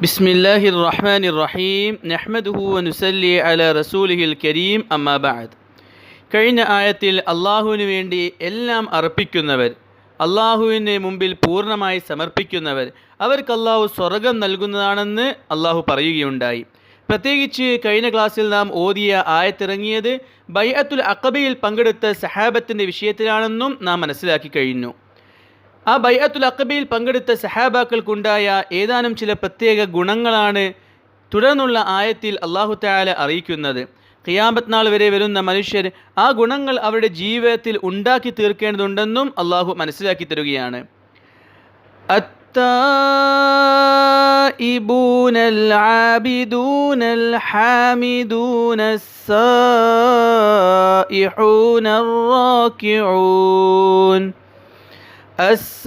بسم الله الرحمن الرحيم نحمده ونسلي على رسوله الكريم أما بعد കഴിഞ്ഞ ആയത്തിൽ അള്ളാഹുവിന് വേണ്ടി എല്ലാം അർപ്പിക്കുന്നവർ അള്ളാഹുവിന് മുമ്പിൽ പൂർണ്ണമായി സമർപ്പിക്കുന്നവർ അവർക്ക് അള്ളാഹു സ്വർഗം നൽകുന്നതാണെന്ന് അള്ളാഹു പറയുകയുണ്ടായി പ്രത്യേകിച്ച് കഴിഞ്ഞ ക്ലാസ്സിൽ നാം ഓതിയ ആയത്തിറങ്ങിയത് ബൈഅത്തുൽ അക്കബയിൽ പങ്കെടുത്ത സഹാബത്തിൻ്റെ വിഷയത്തിലാണെന്നും നാം മനസ്സിലാക്കി കഴിഞ്ഞു ആ ബൈഅത്തുൽ അക്കബയിൽ പങ്കെടുത്ത സഹാബാക്കൾക്കുണ്ടായ ഏതാനും ചില പ്രത്യേക ഗുണങ്ങളാണ് തുടർന്നുള്ള ആയത്തിൽ അള്ളാഹു താല അറിയിക്കുന്നത് ഖിയാമത്ത് നാൾ വരെ വരുന്ന മനുഷ്യർ ആ ഗുണങ്ങൾ അവരുടെ ജീവിതത്തിൽ ഉണ്ടാക്കി തീർക്കേണ്ടതുണ്ടെന്നും അള്ളാഹു മനസ്സിലാക്കി തരുകയാണ് التائبون العابدون الحامدون السائحون الراكعون السائحون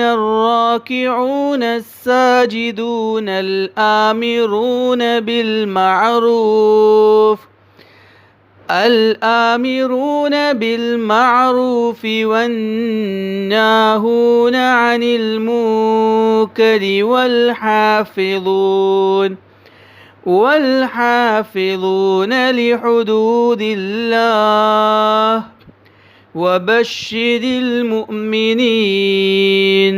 الراكعون الساجدون الآمرون بالمعروف الآمرون بالمعروف والناهون عن المنكر والحافظون والحافظون لحدود الله മുഅ്മിനീൻ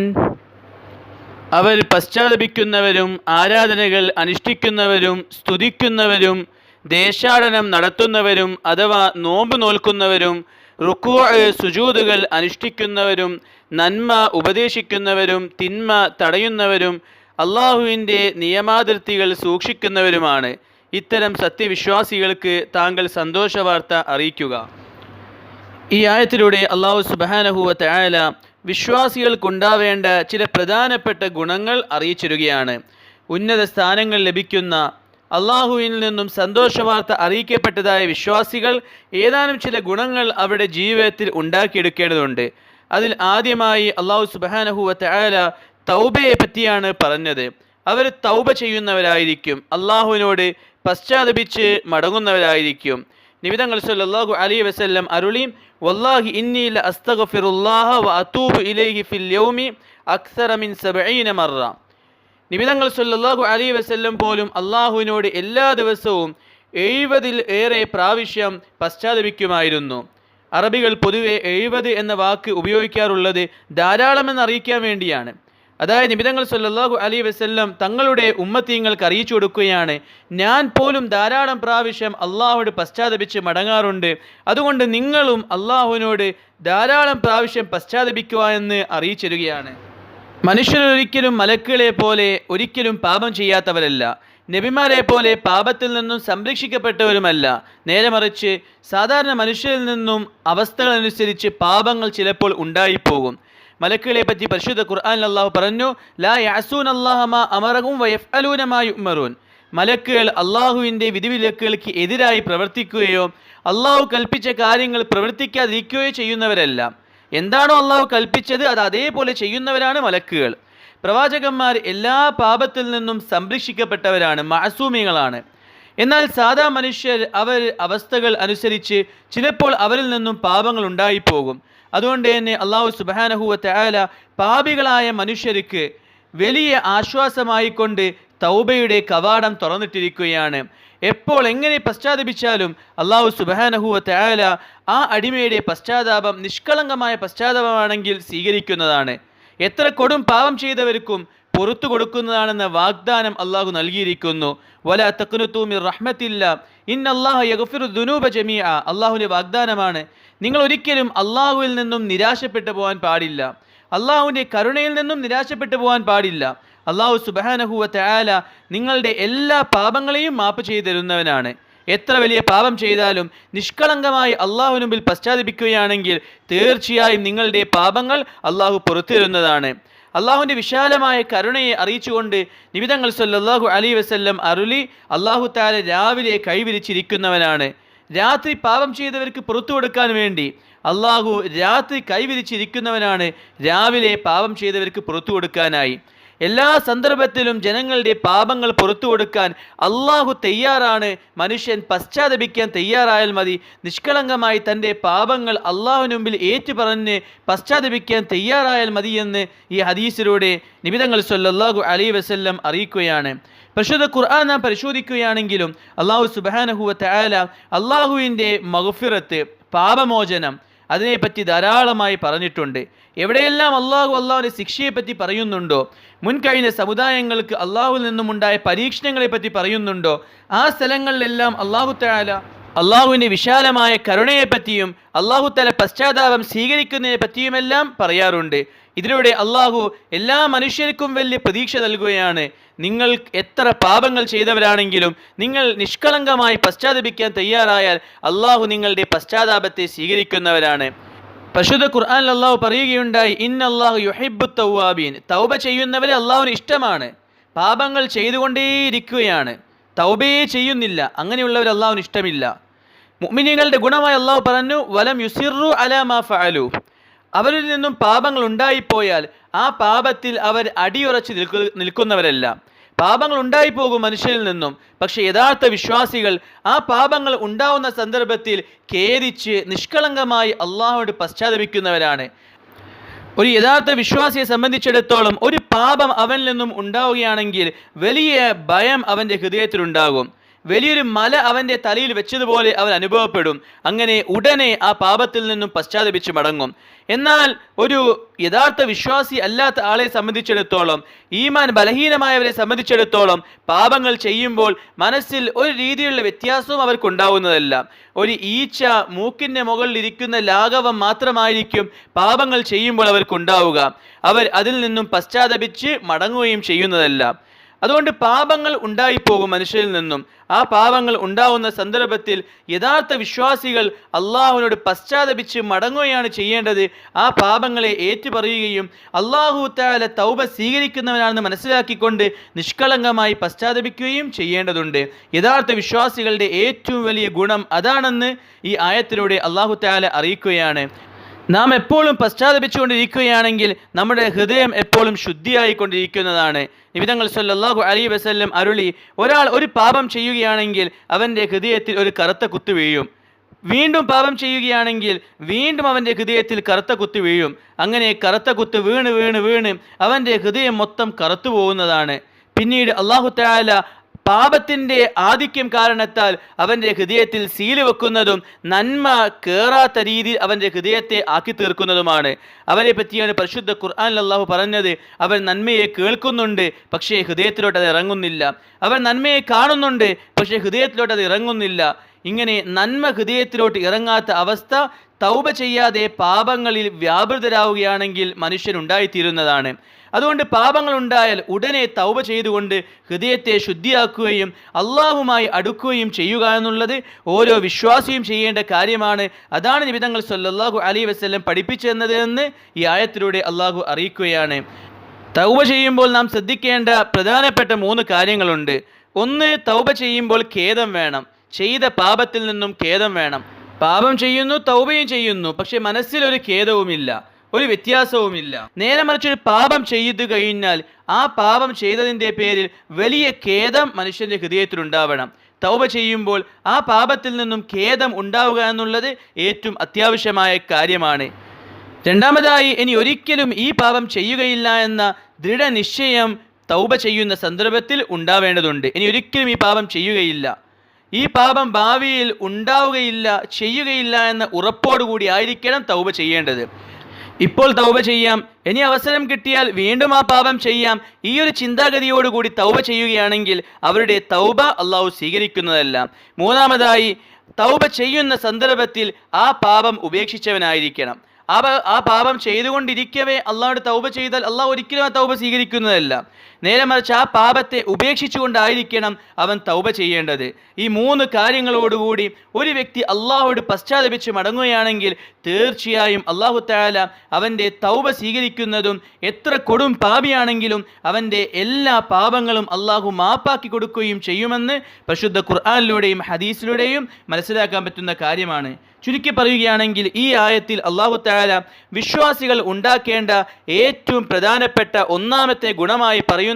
അവർ പശ്ചാത്തപിക്കുന്നവരും ആരാധനകൾ അനുഷ്ഠിക്കുന്നവരും സ്തുതിക്കുന്നവരും ദേശാടനം നടത്തുന്നവരും അഥവാ നോമ്പ് നോൽക്കുന്നവരും റുക്കു സുജൂതുകൾ അനുഷ്ഠിക്കുന്നവരും നന്മ ഉപദേശിക്കുന്നവരും തിന്മ തടയുന്നവരും അള്ളാഹുവിന്റെ നിയമാതിർത്തികൾ സൂക്ഷിക്കുന്നവരുമാണ്. ഇത്തരം സത്യവിശ്വാസികൾക്ക് താങ്കൾ സന്തോഷവാർത്ത അറിയിക്കുക. ഈ ആയത്തിലൂടെ അള്ളാഹു സുബാനഹുവ ആയാല വിശ്വാസികൾക്കുണ്ടാവേണ്ട ചില പ്രധാനപ്പെട്ട ഗുണങ്ങൾ അറിയിച്ചിരുകയാണ്. ഉന്നത സ്ഥാനങ്ങൾ ലഭിക്കുന്ന അള്ളാഹുവിൽ നിന്നും സന്തോഷവാർത്ത അറിയിക്കപ്പെട്ടതായ വിശ്വാസികൾ ഏതാനും ചില ഗുണങ്ങൾ അവരുടെ ജീവിതത്തിൽ ഉണ്ടാക്കിയെടുക്കേണ്ടതുണ്ട്. അതിൽ ആദ്യമായി അള്ളാഹു സുബാനഹുവത്തെ ആയാല തൗബയെ പറ്റിയാണ് പറഞ്ഞത്. അവർ തൗബ ചെയ്യുന്നവരായിരിക്കും. അള്ളാഹുവിനോട് പശ്ചാത്തപിച്ച് മടങ്ങുന്നവരായിരിക്കും. നിബിതങ്ങൾ സല്ലല്ലാഹു അലി വസ്ല്ലം അരുളി വല്ലാഹി ഇന്നീല അസ്തഗഫിറുല്ലാഹ വ അതൂബ് ഇലൈഹി ഫിൽ യൗമി അക്സറ മിൻ 70 മറ നിബിതങ്ങൾ സല്ലല്ലാഹു അലി വസ്ല്ലം പോലും അള്ളാഹുവിനോട് എല്ലാ ദിവസവും എഴുപതിൽ ഏറെ പ്രാവശ്യം പശ്ചാത്തപിക്കുമായിരുന്നു. അറബികൾ പൊതുവെ എഴുപത് എന്ന വാക്ക് ഉപയോഗിക്കാറുള്ളത് ധാരാളമെന്ന് അറിയിക്കാൻ വേണ്ടിയാണ്. അതായത് നിബിതങ്ങൾ സല്ലാഹു അലി വസ്ല്ലം തങ്ങളുടെ ഉമ്മത്തീങ്ങൾക്ക് അറിയിച്ചു കൊടുക്കുകയാണ്. ഞാൻ പോലും ധാരാളം പ്രാവശ്യം അള്ളാഹുവോട് പശ്ചാത്തപിച്ച് മടങ്ങാറുണ്ട്. അതുകൊണ്ട് നിങ്ങളും അള്ളാഹുവിനോട് ധാരാളം പ്രാവശ്യം പശ്ചാത്തപിക്കുക എന്ന് അറിയിച്ചിരുകയാണ് മനുഷ്യരൊരിക്കലും മലക്കുകളെ പോലെ ഒരിക്കലും പാപം ചെയ്യാത്തവരല്ല. നബിമാരെ പോലെ പാപത്തിൽ നിന്നും സംരക്ഷിക്കപ്പെട്ടവരുമല്ല. നേരെ മറിച്ച് സാധാരണ മനുഷ്യരിൽ നിന്നും അവസ്ഥകളനുസരിച്ച് പാപങ്ങൾ ചിലപ്പോൾ ഉണ്ടായിപ്പോകും. മലക്കുകളെ പറ്റി പരിശുദ്ധ ഖുർആൻ അള്ളാഹു പറഞ്ഞു ലാ യാസൂൻ അമറകും മലക്കുകൾ അള്ളാഹുവിന്റെ വിധിവിലക്കുകൾക്ക് എതിരായി പ്രവർത്തിക്കുകയോ അള്ളാഹു കൽപ്പിച്ച കാര്യങ്ങൾ പ്രവർത്തിക്കാതിരിക്കുകയോ ചെയ്യുന്നവരല്ല. എന്താണോ അള്ളാഹു കൽപ്പിച്ചത് അത് അതേപോലെ ചെയ്യുന്നവരാണ് മലക്കുകൾ. പ്രവാചകന്മാർ എല്ലാ പാപത്തിൽ നിന്നും സംരക്ഷിക്കപ്പെട്ടവരാണ് മാസൂമികളാണ് എന്നാൽ സാധാ മനുഷ്യർ അവർ അവസ്ഥകൾ അനുസരിച്ച് ചിലപ്പോൾ അവരിൽ നിന്നും പാപങ്ങൾ ഉണ്ടായിപ്പോകും. അതുകൊണ്ട് തന്നെ അള്ളാഹു സുബാനഹുവത്തെ ആല പാപികളായ മനുഷ്യർക്ക് വലിയ ആശ്വാസമായി കൊണ്ട് തൗബയുടെ കവാടം തുറന്നിട്ടിരിക്കുകയാണ്. എപ്പോൾ എങ്ങനെ പശ്ചാത്തപിച്ചാലും അള്ളാഹു സുബാനഹുവത്തെ ആല ആ അടിമയുടെ പശ്ചാത്താപം നിഷ്കളങ്കമായ പശ്ചാത്താപമാണെങ്കിൽ സ്വീകരിക്കുന്നതാണ്. എത്ര കൊടും പാപം ചെയ്തവർക്കും പുറത്തു കൊടുക്കുന്നതാണെന്ന വാഗ്ദാനം അള്ളാഹു നൽകിയിരിക്കുന്നു. വല തക്കുനുത്തൂമി റഹ്മത്തില്ല. ഇൻ അള്ളാഹു യഗഫിറു ദുനൂബ ജമിയ അള്ളാഹുവിന്റെ വാഗ്ദാനമാണ്. നിങ്ങൾ ഒരിക്കലും അള്ളാഹുവിൽ നിന്നും നിരാശപ്പെട്ടു പോകാൻ പാടില്ല. അള്ളാഹുവിന്റെ കരുണയിൽ നിന്നും നിരാശപ്പെട്ടു പോകാൻ പാടില്ല. അള്ളാഹു സുബാനഹുവ തയാല നിങ്ങളുടെ എല്ലാ പാപങ്ങളെയും മാപ്പ് ചെയ്തു തരുന്നവനാണ് എത്ര വലിയ പാപം ചെയ്താലും നിഷ്കളങ്കമായി അള്ളാഹു മുമ്പിൽ പശ്ചാത്തപിക്കുകയാണെങ്കിൽ തീർച്ചയായും നിങ്ങളുടെ പാപങ്ങൾ അള്ളാഹു പുറത്തു തരുന്നതാണ് അള്ളാഹുവിന്റെ വിശാലമായ കരുണയെ അറിയിച്ചുകൊണ്ട് നിബിതങ്ങൾ സല്ലാഹു അലി വസ്ല്ലം അരുളി അള്ളാഹു താല രാവിലെ കൈവിരിച്ചിരിക്കുന്നവനാണ്. രാത്രി പാപം ചെയ്തവർക്ക് പുറത്തു കൊടുക്കാൻ വേണ്ടി അള്ളാഹു രാത്രി കൈവിരിച്ചിരിക്കുന്നവനാണ്. രാവിലെ പാപം ചെയ്തവർക്ക് പുറത്തു കൊടുക്കാനായി. എല്ലാ സന്ദർഭത്തിലും ജനങ്ങളുടെ പാപങ്ങൾ പുറത്തു കൊടുക്കാൻ അള്ളാഹു തയ്യാറാണ്. മനുഷ്യൻ പശ്ചാത്തപിക്കാൻ തയ്യാറായാൽ മതി. നിഷ്കളങ്കമായി തന്റെ പാപങ്ങൾ അള്ളാഹുവിന് മുമ്പിൽ ഏറ്റുപറഞ്ഞ് പശ്ചാത്തപിക്കാൻ തയ്യാറായാൽ മതി എന്ന് ഈ ഹദീസിലൂടെ നിബിതങ്ങൾ സൊല്ലാഹു അലൈ വസല്ലം അറിയിക്കുകയാണ്. പരിശുദ്ധ ഖുർആൻ നാം പരിശോധിക്കുകയാണെങ്കിലും അള്ളാഹു സുബാനഹുവ തആല അള്ളാഹുവിന്റെ മഹഫിറത്ത് പാപമോചനം അതിനെപ്പറ്റി ധാരാളമായി പറഞ്ഞിട്ടുണ്ട്. എവിടെയെല്ലാം അള്ളാഹു അള്ളാഹുവിന്റെ ശിക്ഷയെപ്പറ്റി പറയുന്നുണ്ടോ? മുൻകഴിഞ്ഞ സമുദായങ്ങൾക്ക് അള്ളാഹുവിൽ നിന്നുമുണ്ടായ പരീക്ഷണങ്ങളെപ്പറ്റി പറയുന്നുണ്ടോ? ആ സ്ഥലങ്ങളിലെല്ലാം അള്ളാഹു തആല അള്ളാഹുവിന്റെ വിശാലമായ കരുണയെപ്പറ്റിയും അള്ളാഹു തല പശ്ചാത്താപം സ്വീകരിക്കുന്നതിനെ പറ്റിയുമെല്ലാം പറയാറുണ്ട്. ഇതിലൂടെ അള്ളാഹു എല്ലാ മനുഷ്യർക്കും വലിയ പ്രതീക്ഷ നൽകുകയാണ്. നിങ്ങൾ എത്ര പാപങ്ങൾ ചെയ്തവരാണെങ്കിലും നിങ്ങൾ നിഷ്കളങ്കമായി പശ്ചാത്തപിക്കാൻ തയ്യാറായാൽ അള്ളാഹു നിങ്ങളുടെ പശ്ചാത്താപത്തെ സ്വീകരിക്കുന്നവരാണ്. പരിശുദ്ധ ഖുർആൻ അള്ളാഹു പറയുകയുണ്ടായി ഇൻ അള്ളാഹു യുഹിബു തൗവാബീൻ തൗബ ചെയ്യുന്നവരെ അള്ളാഹുവിന് ഇഷ്ടമാണ്. പാപങ്ങൾ ചെയ്തുകൊണ്ടേയിരിക്കുകയാണ്. തൗബയെ ചെയ്യുന്നില്ല. അങ്ങനെയുള്ളവർ അള്ളാഹുവിന് ഇഷ്ടമില്ല. മുഅ്മിനീങ്ങളുടെ ഗുണമായി അള്ളാഹു പറഞ്ഞു വലം യുസിറു മാ ഫഅലു. അവരിൽ നിന്നും പാപങ്ങൾ ഉണ്ടായിപ്പോയാൽ ആ പാപത്തിൽ അവർ അടിയുറച്ച് നിൽക്കു നിൽക്കുന്നവരല്ല. പാപങ്ങൾ ഉണ്ടായിപ്പോകും മനുഷ്യരിൽ നിന്നും പക്ഷെ യഥാർത്ഥ വിശ്വാസികൾ ആ പാപങ്ങൾ ഉണ്ടാവുന്ന സന്ദർഭത്തിൽ ഖേദിച്ച് നിഷ്കളങ്കമായി അള്ളാഹുവോട് പശ്ചാത്തപിക്കുന്നവരാണ്. ഒരു യഥാർത്ഥ വിശ്വാസിയെ സംബന്ധിച്ചിടത്തോളം ഒരു പാപം അവനിൽ നിന്നും ഉണ്ടാവുകയാണെങ്കിൽ വലിയ ഭയം അവന്റെ ഹൃദയത്തിലുണ്ടാകും. വലിയൊരു മല അവന്റെ തലയിൽ വെച്ചതുപോലെ അവൻ അനുഭവപ്പെടും. അങ്ങനെ ഉടനെ ആ പാപത്തിൽ നിന്നും പശ്ചാത്തപിച്ച് മടങ്ങും. എന്നാൽ ഒരു യഥാർത്ഥ വിശ്വാസി അല്ലാത്ത ആളെ സംബന്ധിച്ചിടത്തോളം ഈമാൻ ബലഹീനമായവരെ സംബന്ധിച്ചിടത്തോളം പാപങ്ങൾ ചെയ്യുമ്പോൾ മനസ്സിൽ ഒരു രീതിയിലുള്ള വ്യത്യാസവും അവർക്കുണ്ടാവുന്നതല്ല. ഒരു ഈച്ച മൂക്കിന്റെ മുകളിൽ ഇരിക്കുന്ന ലാഘവം മാത്രമായിരിക്കും പാപങ്ങൾ ചെയ്യുമ്പോൾ അവർക്കുണ്ടാവുക. അവർ അതിൽ നിന്നും പശ്ചാത്തപിച്ച് മടങ്ങുകയും ചെയ്യുന്നതല്ല. അതുകൊണ്ട് പാപങ്ങൾ ഉണ്ടായിപ്പോകും മനുഷ്യരിൽ നിന്നും. ആ പാപങ്ങൾ ഉണ്ടാവുന്ന സന്ദർഭത്തിൽ യഥാർത്ഥ വിശ്വാസികൾ അള്ളാഹുവിനോട് പശ്ചാത്തപിച്ച് മടങ്ങുകയാണ് ചെയ്യേണ്ടത്. ആ പാപങ്ങളെ ഏറ്റുപറയുകയും അള്ളാഹു താല തൗബ സ്വീകരിക്കുന്നവനാണെന്ന് മനസ്സിലാക്കിക്കൊണ്ട് നിഷ്കളങ്കമായി പശ്ചാത്തപിക്കുകയും ചെയ്യേണ്ടതുണ്ട്. യഥാർത്ഥ വിശ്വാസികളുടെ ഏറ്റവും വലിയ ഗുണം അതാണെന്ന് ഈ ആയത്തിലൂടെ അള്ളാഹു താല അറിയിക്കുകയാണ്. നാം എപ്പോഴും പശ്ചാത്തപിച്ചുകൊണ്ടിരിക്കുകയാണെങ്കിൽ നമ്മുടെ ഹൃദയം എപ്പോഴും ശുദ്ധിയായിക്കൊണ്ടിരിക്കുന്നതാണ്. നിബിതങ്ങൾ സല്ലല്ലാഹു അലി വസല്ലം അരുളി ഒരാൾ ഒരു പാപം ചെയ്യുകയാണെങ്കിൽ അവന്റെ ഹൃദയത്തിൽ ഒരു കറുത്ത കുത്തു വീഴും. വീണ്ടും പാപം ചെയ്യുകയാണെങ്കിൽ വീണ്ടും അവന്റെ ഹൃദയത്തിൽ കറുത്ത കുത്ത് വീഴും. അങ്ങനെ കറുത്ത കുത്ത് വീണ് വീണ് വീണ് അവന്റെ ഹൃദയം മൊത്തം കറുത്തു പോകുന്നതാണ് പിന്നീട് അള്ളാഹു തആല പാപത്തിന്റെ ആധിക്യം കാരണത്താൽ അവന്റെ ഹൃദയത്തിൽ സീൽ വെക്കുന്നതും നന്മ കേറാത്ത രീതിയിൽ അവന്റെ ഹൃദയത്തെ ആക്കി തീർക്കുന്നതുമാണ്. അവനെ പറ്റിയാണ് പരിശുദ്ധ ഖുർആൻ അള്ളാഹു പറഞ്ഞത്. അവൻ നന്മയെ കേൾക്കുന്നുണ്ട് പക്ഷേ ഹൃദയത്തിലോട്ട് അത് ഇറങ്ങുന്നില്ല. അവൻ നന്മയെ കാണുന്നുണ്ട് പക്ഷേ ഹൃദയത്തിലോട്ട് അത് ഇറങ്ങുന്നില്ല. ഇങ്ങനെ നന്മ ഹൃദയത്തിലോട്ട് ഇറങ്ങാത്ത അവസ്ഥ തൗബ ചെയ്യാതെ പാപങ്ങളിൽ വ്യാപൃതരാവുകയാണെങ്കിൽ മനുഷ്യനുണ്ടായിത്തീരുന്നതാണ്. അതുകൊണ്ട് പാപങ്ങൾ ഉണ്ടായാൽ ഉടനെ തൗബ ചെയ്തുകൊണ്ട് ഹൃദയത്തെ ശുദ്ധിയാക്കുകയും അള്ളാഹുമായി അടുക്കുകയും ചെയ്യുക എന്നുള്ളത് ഓരോ വിശ്വാസിയും ചെയ്യേണ്ട കാര്യമാണ്. അതാണ് നിബിതങ്ങൾ സല്ലാഹു അലൈഹി വസല്ലം പഠിപ്പിച്ചെന്നത് എന്ന് ഈ ആയത്തിലൂടെ അള്ളാഹു അറിയിക്കുകയാണ്. തൗബ ചെയ്യുമ്പോൾ നാം ശ്രദ്ധിക്കേണ്ട പ്രധാനപ്പെട്ട മൂന്ന് കാര്യങ്ങളുണ്ട്. ഒന്ന് തൗബ ചെയ്യുമ്പോൾ ഖേദം വേണം. ചെയ്ത പാപത്തിൽ നിന്നും ഖേദം വേണം. പാപം ചെയ്യുന്നു തൗബയും ചെയ്യുന്നു പക്ഷെ മനസ്സിലൊരു ഖേദവുമില്ല ഒരു വ്യത്യാസവുമില്ല. നേരെ മറിച്ച് ഒരു പാപം ചെയ്തു കഴിഞ്ഞാൽ ആ പാപം ചെയ്തതിന്റെ പേരിൽ വലിയ ഖേദം മനുഷ്യന്റെ ഹൃദയത്തിലുണ്ടാവണം. തൗബ ചെയ്യുമ്പോൾ ആ പാപത്തിൽ നിന്നും ഖേദം ഉണ്ടാവുക എന്നുള്ളത് ഏറ്റവും അത്യാവശ്യമായ കാര്യമാണ്. രണ്ടാമതായി ഇനി ഒരിക്കലും ഈ പാപം ചെയ്യുകയില്ല എന്ന ദൃഢനിശ്ചയം തൗബ ചെയ്യുന്ന സന്ദർഭത്തിൽ ഉണ്ടാവേണ്ടതുണ്ട്. ഇനി ഒരിക്കലും ഈ പാപം ചെയ്യുകയില്ല. ഈ പാപം ഭാവിയിൽ ഉണ്ടാവുകയില്ല ചെയ്യുകയില്ല എന്ന ഉറപ്പോടുകൂടി ആയിരിക്കണം തൗബ ചെയ്യേണ്ടത്. ഇപ്പോൾ തൗബ ചെയ്യാം. ഇനി അവസരം കിട്ടിയാൽ വീണ്ടും ആ പാപം ചെയ്യാം. ഈ ഒരു ചിന്താഗതിയോടുകൂടി തൗബ ചെയ്യുകയാണെങ്കിൽ അവരുടെ തൗബ അള്ളാഹു സ്വീകരിക്കുന്നതല്ല. മൂന്നാമതായി തൗബ ചെയ്യുന്ന സന്ദർഭത്തിൽ ആ പാപം ഉപേക്ഷിച്ചവനായിരിക്കണം. ആ ആ പാപം ചെയ്തുകൊണ്ടിരിക്കവേ അള്ളാഹുടെ തൗബ ചെയ്താൽ അള്ളാഹ് ഒരിക്കലും ആ തൗബ സ്വീകരിക്കുന്നതല്ല. നേരെ മറിച്ച് ആ പാപത്തെ ഉപേക്ഷിച്ചുകൊണ്ടായിരിക്കണം അവൻ തൗബ ചെയ്യേണ്ടത്. ഈ മൂന്ന് കാര്യങ്ങളോടുകൂടി ഒരു വ്യക്തി അള്ളാഹുവോട് പശ്ചാത്തപിച്ച് മടങ്ങുകയാണെങ്കിൽ തീർച്ചയായും അള്ളാഹു താല അവന്റെ തൗബ സ്വീകരിക്കുന്നതും എത്ര കൊടും പാപിയാണെങ്കിലും അവന്റെ എല്ലാ പാപങ്ങളും അള്ളാഹു മാപ്പാക്കി കൊടുക്കുകയും ചെയ്യുമെന്ന് പരിശുദ്ധ ഖുർആാനിലൂടെയും ഹദീസിലൂടെയും മനസ്സിലാക്കാൻ പറ്റുന്ന കാര്യമാണ്. ചുരുക്കി പറയുകയാണെങ്കിൽ ഈ ആയത്തിൽ അള്ളാഹു താല വിശ്വാസികൾ ഉണ്ടാക്കേണ്ട ഏറ്റവും പ്രധാനപ്പെട്ട ഒന്നാമത്തെ ഗുണമായി പറയുന്നത്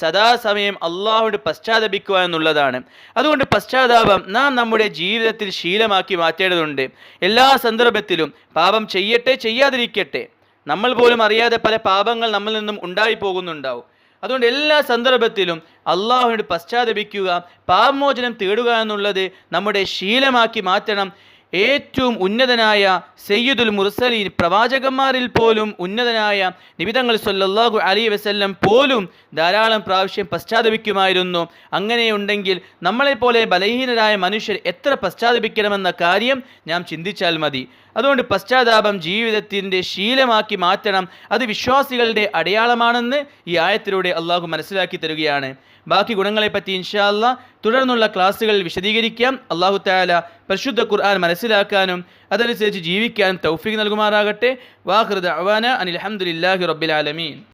സദാസമയം അള്ളാഹുവിന്റെ പശ്ചാത്തപിക്കുക എന്നുള്ളതാണ്. അതുകൊണ്ട് പശ്ചാത്താപം നാം നമ്മുടെ ജീവിതത്തിൽ ശീലമാക്കി മാറ്റേണ്ടതുണ്ട്. എല്ലാ സന്ദർഭത്തിലും പാപം ചെയ്യട്ടെ ചെയ്യാതിരിക്കട്ടെ. നമ്മൾ പോലും അറിയാതെ പല പാപങ്ങൾ നമ്മിൽ നിന്നും ഉണ്ടായി പോകുന്നുണ്ടാവും അതുകൊണ്ട് എല്ലാ സന്ദർഭത്തിലും അള്ളാഹുവിനോട് പശ്ചാത്തപിക്കുക പാപമോചനം തേടുക എന്നുള്ളത് നമ്മുടെ ശീലമാക്കി മാറ്റണം. ഏറ്റവും ഉന്നതനായ സയ്യിദുൽ മുർസലീൻ പ്രവാചകന്മാരിൽ പോലും ഉന്നതനായ നിബിതങ്ങൾ സൊല്ലാഹു അലി വസല്ലം പോലും ധാരാളം പ്രാവശ്യം പശ്ചാത്തപിക്കുമായിരുന്നു. അങ്ങനെയുണ്ടെങ്കിൽ നമ്മളെപ്പോലെ ബലഹീനരായ മനുഷ്യർ എത്ര പശ്ചാത്തപിക്കണമെന്ന കാര്യം നാം ചിന്തിച്ചാൽ മതി. അതുകൊണ്ട് പശ്ചാത്താപം ജീവിതത്തിന്റെ ശീലമാക്കി മാറ്റണം. അത് വിശ്വാസികളുടെ അടയാളമാണെന്ന് ഈ ആയത്തിലൂടെ അള്ളാഹു മനസ്സിലാക്കി തരികയാണ്. ബാക്കി ഗുണങ്ങളെപ്പറ്റി ഇൻഷാല്ല തുടർന്നുള്ള ക്ലാസ്സുകളിൽ വിശദീകരിക്കാം. അള്ളാഹു താല പരിശുദ്ധ ഖുർആൻ മനസ്സിലാക്കാനും അതനുസരിച്ച് ജീവിക്കാനും തൗഫീഖ് നൽകുമാറാകട്ടെ. വാഹൃദ അവാന അനിൽ അഹമ്മദില്ലാഹി റബ്ബിൽ ആലമീൻ.